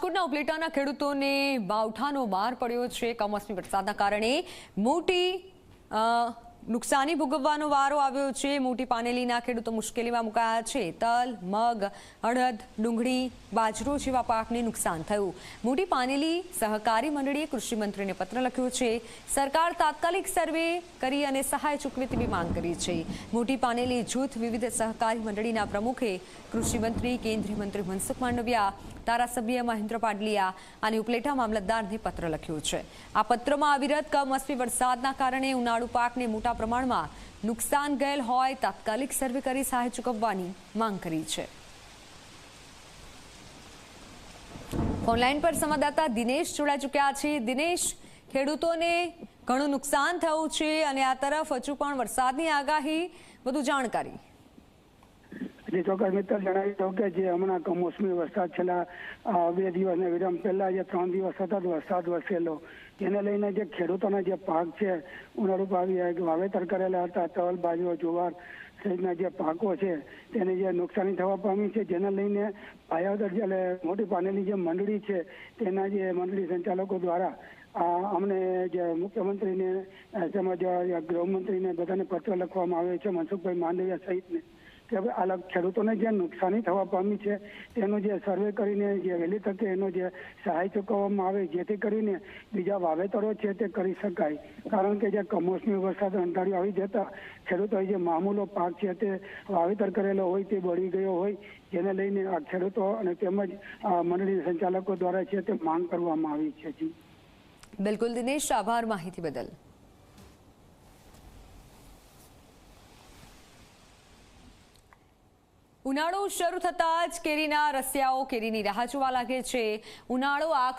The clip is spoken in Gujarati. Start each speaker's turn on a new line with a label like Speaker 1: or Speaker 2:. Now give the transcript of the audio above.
Speaker 1: રાજકોટના ઉપલેટાના ખેડૂતોને બાવઠાનો માર પડ્યો છે કમોસમી વરસાદના કારણે. મોટી નુકસાની ભોગવવાનો વારો આવ્યો છે. મોટી પાનેલીના ખેડૂતો મુશ્કેલીમાં મુકાયા છે. તલ, મગ, અડદ, ડુંગળી, બાજરો જેવા પાકને નુકસાન થયું. મોટી પાનેલી સહકારી મંડળીએ કૃષિમંત્રીને પત્ર લખ્યો છે. સરકાર તાત્કાલિક સર્વે કરી અને સહાય ચૂકવે તેવી માંગ કરી છે. મોટી પાનેલી જૂથ વિવિધ સહકારી મંડળીના પ્રમુખે કૃષિમંત્રી કેન્દ્રીય મંત્રી મનસુખ માંડવિયા, ધારાસભ્ય મહેન્દ્ર પાડલિયા અને ઉપલેટા મામલતદારને પત્ર લખ્યો છે. આ પત્રમાં અવિરત કમોસમી વરસાદના કારણે ઉનાળુ પાકને મોટા પ્રમાણમાં નુકસાન ગયેલ હોય, તાત્કાલિક સર્વે કરી સહાય ચૂકવવાની માંગ કરી છે. ઓનલાઈન પર સંવાદદાતા દિનેશ જોડાઈ ચૂક્યા છે. દિનેશ, ખેડૂતોને ઘણું નુકસાન થયું છે અને આ તરફ હજુ પણ વરસાદની આગાહી. વધુ જાણકારી.
Speaker 2: જે ચોક્કસ મિત્ર, જણાવી દઉં કે જે હમણાં કમોસમી વરસાદ છેલ્લા બે દિવસના વિરામ પહેલા જે ત્રણ દિવસ સતત વરસાદ વરસેલો. એને લઈને જે ખેડૂતોના જે પાક છે ઉનાળુ પાક વાવેતર કરેલા હતા, તલ, બાજરો, જુવાર સહિતના જે પાકો છે, તેને જે નુકસાની થવા પામી છે, જેને લઈને પાયાવદર એટલે મોટી પાનેલી જે મંડળી છે, તેના જે મંડળી સંચાલકો દ્વારા આ અમને જે મુખ્યમંત્રીને, તેમજ ગૃહમંત્રીને બધાને પત્ર લખવામાં આવ્યો છે, મનસુખભાઈ માંડવિયા સહિતને. કે હવે ખેડૂતોને જે નુકસાની થવા પામી છે, તેનું જે સર્વે કરીને જે વહેલી તકે એનો જે સહાય ચૂકવવામાં આવે, જેથી કરીને બીજા વાવેતરો છે તે કરી શકાય. કારણ કે જે કમોસમી વરસાદ અંધારી આવી જતા ખેડૂતોએ જે મામૂલો પાક છે તે વાવેતર કરેલો હોય તે બળી ગયો હોય, જેને લઈને આ ખેડૂતો અને તેમજ મંડળી સંચાલકો દ્વારા છે તે માંગ કરવામાં આવી છે.
Speaker 1: બિલકુલ દિનેશ, આભાર માહિતી બદલ. ઉનાળો શરૂ થતાં જ કેરીના રસિયાઓ કેરીની રાહ જોવા લાગે છે. ઉનાળો આકરો